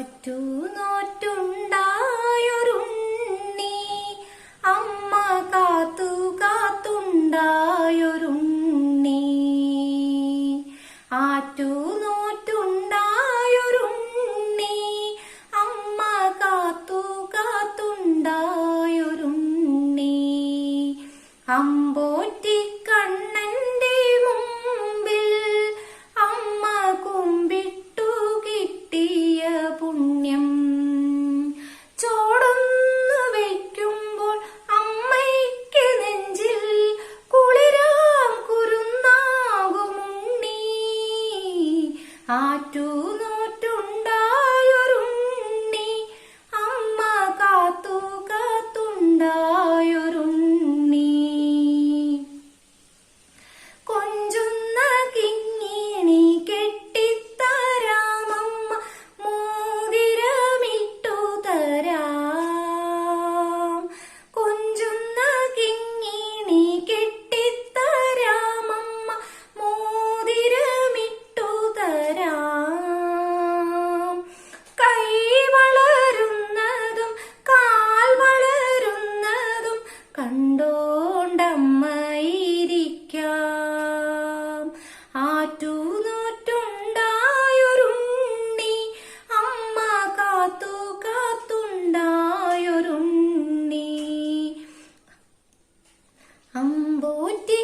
നോറ്റുണ്ടായൊരുണ്ണി അമ്മ കാത്തു കാത്തുണ്ടായൊരുണ്ണി. ആറ്റു അമ്മ കാത്തു അമ്പോറ്റി പുണ്യം. ചോടൊന്നു വയ്ക്കുമ്പോൾ അമ്മയ്ക്ക് നെഞ്ചിൽ കുളിരാം കുരുന്നാകുമുണ്ണി ആറ്റു നോറ്റുണ്ടായൊരുണ്ണി കണ്ടോണ്ടമ്മയിരിക്കാം. ആറ്റൂനൂറ്റുണ്ടായൊരുണ്ണി അമ്മ കാത്തു കാത്തുണ്ടായൊരുണ്ണി. അമ്പോറ്റി